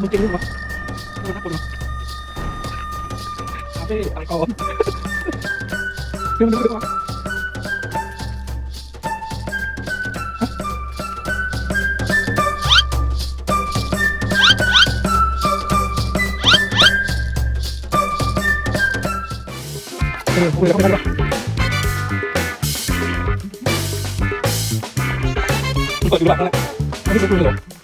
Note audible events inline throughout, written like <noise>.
มึงจริงหรือเปล่าโดนนักคนคาเฟ่อะไรก่อนเดี๋ยวมันดูดีกว่าเออคุยกับเขาไม่ได้หรอกเปิดดูหลังแล้วไม่ได้คุยเลยเหรอ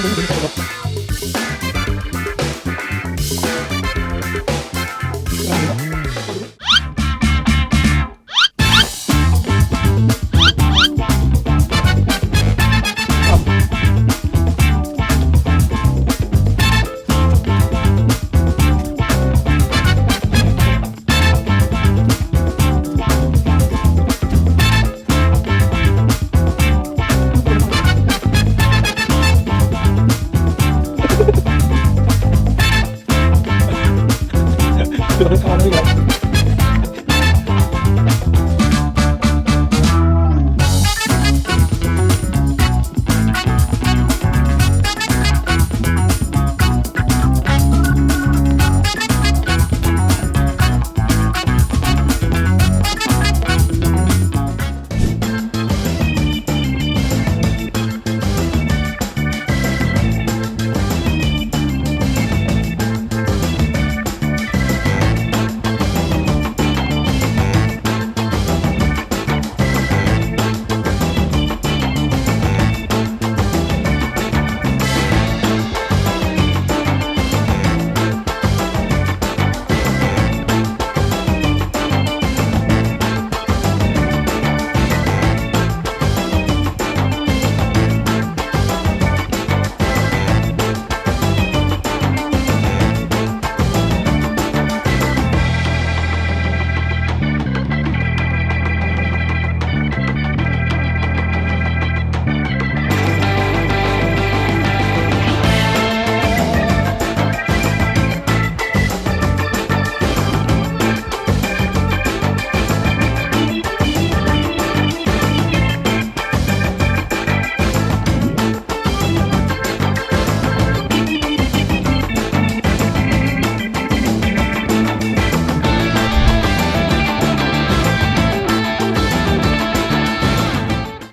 Absolutely. <laughs>